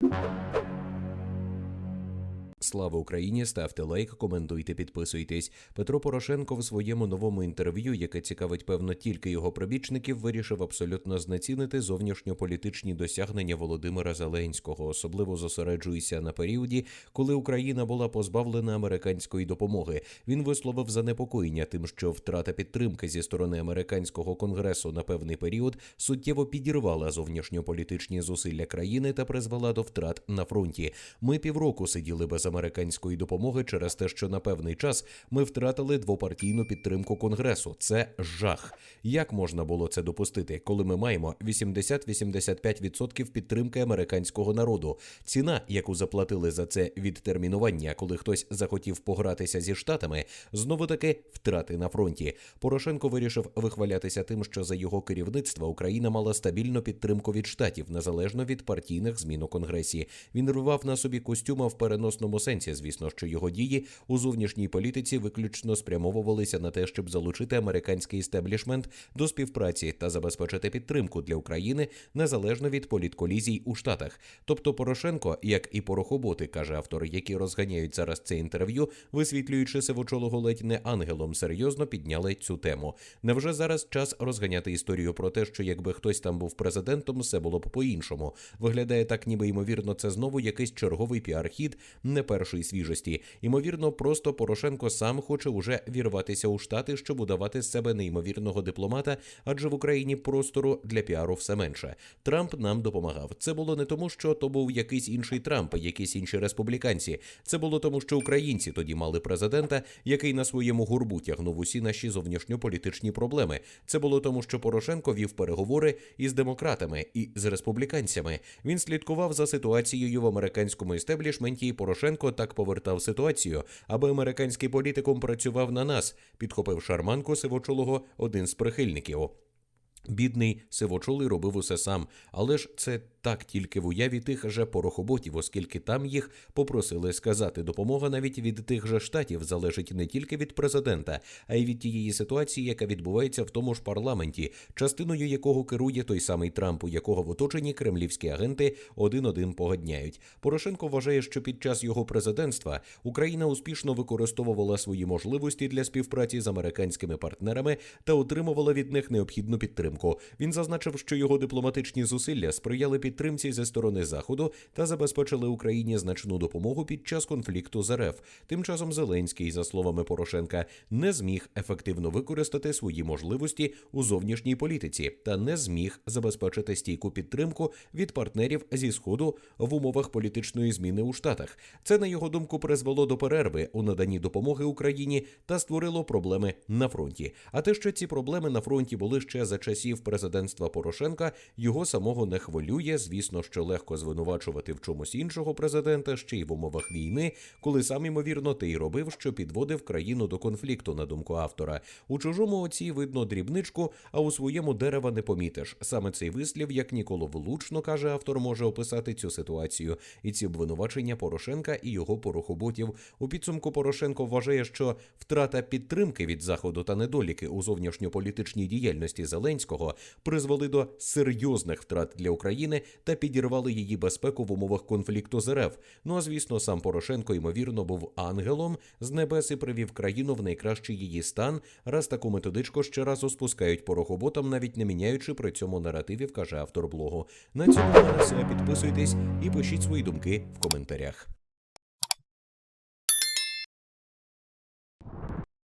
you Слава Україні! Ставте лайк, коментуйте, підписуйтесь. Петро Порошенко в своєму новому інтерв'ю, яке цікавить певно тільки його прибічників, вирішив абсолютно знецінити зовнішньополітичні досягнення Володимира Зеленського, особливо зосереджується на періоді, коли Україна була позбавлена американської допомоги. Він висловив занепокоєння тим, що втрата підтримки зі сторони американського конгресу на певний період суттєво підірвала зовнішньополітичні зусилля країни та призвела до втрат на фронті. Ми півроку сиділи без американської допомоги через те, що на певний час ми втратили двопартійну підтримку конгресу. Це жах. Як можна було це допустити, коли ми маємо 80-85% підтримки американського народу? Ціна, яку заплатили за це відтермінування, коли хтось захотів погратися зі штатами, знову таки втрати на фронті. Порошенко вирішив вихвалятися тим, що за його керівництва Україна мала стабільну підтримку від штатів, незалежно від партійних змін у конгресі. Він рвав на собі костюма в переносному сенсі. Звісно, що його дії у зовнішній політиці виключно спрямовувалися на те, щоб залучити американський істеблішмент до співпраці та забезпечити підтримку для України незалежно від політколізій у штатах. Тобто Порошенко, як і порохоботи, каже автор, які розганяють зараз це інтерв'ю, висвітлюючи сивочолого ледь не ангелом, серйозно підняли цю тему. Невже зараз час розганяти історію про те, що якби хтось там був президентом, все було б по-іншому? Виглядає так, ніби ймовірно, це знову якийсь черговий піар-хід не першої свіжості. Ймовірно, просто Порошенко сам хоче уже вірватися у штати, щоб удавати з себе неймовірного дипломата, адже в Україні простору для піару все менше. Трамп нам допомагав. Це було не тому, що то був якийсь інший Трамп, якісь інші республіканці. Це було тому, що українці тоді мали президента, який на своєму гурбу тягнув усі наші зовнішньополітичні проблеми. Це було тому, що Порошенко вів переговори із демократами і з республіканцями. Він слідкував за ситуацією в американському істеблішменті, і Порошенко так повертав ситуацію, аби американський політикум працював на нас, підхопив шарманку сивочолого один з прихильників. Бідний сивочолий робив усе сам, але ж це так тільки в уяві тих же порохоботів, оскільки там їх попросили сказати. Допомога навіть від тих же штатів залежить не тільки від президента, а й від тієї ситуації, яка відбувається в тому ж парламенті, частиною якого керує той самий Трамп, у якого в оточенні кремлівські агенти один-один погодняють. Порошенко вважає, що під час його президентства Україна успішно використовувала свої можливості для співпраці з американськими партнерами та отримувала від них необхідну підтримку. Він зазначив, що його дипломатичні зусилля сприяли підтримці зі сторони заходу та забезпечили Україні значну допомогу під час конфлікту з РФ. Тим часом Зеленський, за словами Порошенка, не зміг ефективно використати свої можливості у зовнішній політиці та не зміг забезпечити стійку підтримку від партнерів зі сходу в умовах політичної зміни у Штатах. Це на його думку призвело до перерви у наданні допомоги Україні та створило проблеми на фронті. А те, що ці проблеми на фронті були ще за часів президентства Порошенка, його самого не хвилює. Звісно, що легко звинувачувати в чомусь іншого президента ще й в умовах війни, коли сам ймовірно те й робив, що підводив країну до конфлікту, на думку автора. У чужому оці видно дрібничку, а у своєму дерева не помітиш. Саме цей вислів, як ніколи влучно каже автор, може описати цю ситуацію і ці обвинувачення Порошенка і його порохоботів. У підсумку Порошенко вважає, що втрата підтримки від заходу та недоліки у зовнішньополітичній діяльності Зеленського призвели до серйозних втрат для України та підірвали її безпеку в умовах конфлікту з РФ. Ну а звісно, сам Порошенко ймовірно був ангелом з небес і привів країну в найкращий її стан, раз таку методичку ще разу спускають порохоботам, навіть не міняючи при цьому наративів, каже автор блогу. На цьому на все. Підписуйтесь і пишіть свої думки в коментарях.